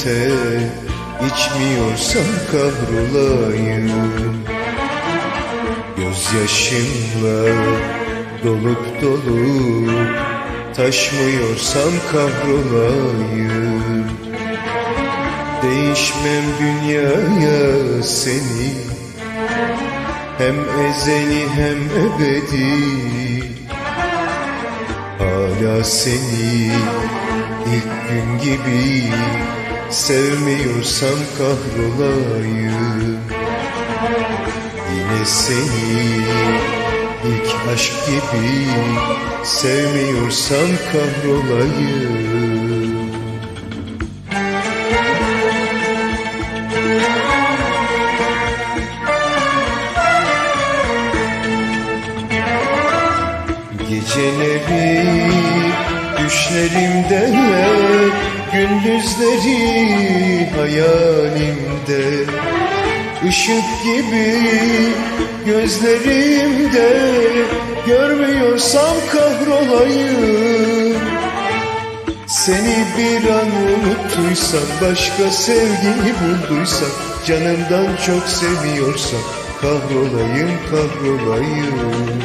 birlikte içmiyorsan kahrolayım Gözyaşımla dolup dolup taşmıyorsam kahrolayım Değişmem dünyaya seni Hem ezeli hem ebedi. Hala seni ilk gün gibi Sevmiyorsam kahrolayım Yine seni ilk aşk gibi Sevmiyorsam kahrolayım Geceleri düşlerimde Gündüzleri hayalimde. Işık gibi gözlerimde Görmüyorsam kahrolayım. Seni bir an unuttuysam Başka sevgini bulduysam Canımdan çok seviyorsam Kahrolayım kahrolayım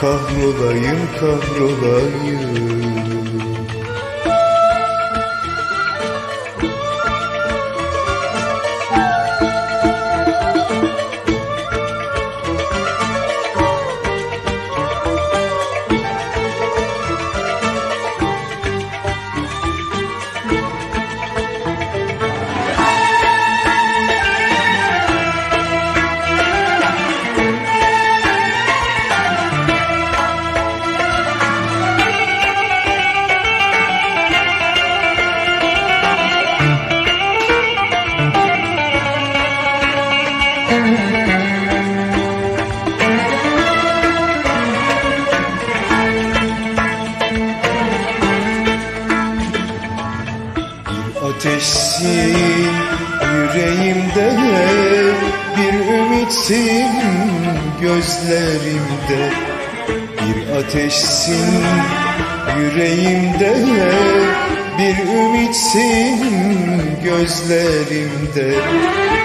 Kahrolayım kahrolayım ateşsin yüreğimde Bir ümitsin gözlerimde Bir ateşsin yüreğimde Bir ümitsin gözlerimde.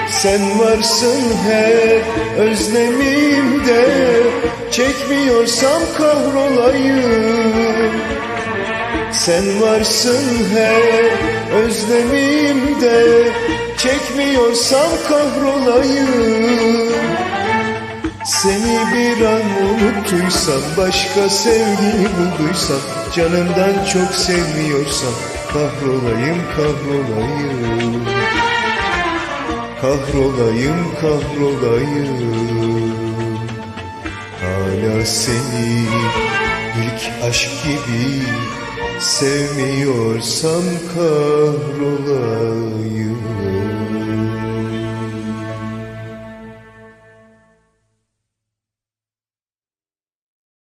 Sen varsın her özlemimde Çekmiyorsam kahrolayım sen varsın her özlemimde Çekmiyorsam kahrolayım. Seni bir an unuttuysam Başka sevgini bulduysam Canımdan çok sevmiyorsam Kahrolayım kahrolayım. Kahrolayım kahrolayım. Hala seni ilk aşk gibi Sevmiyorsam kahrolayım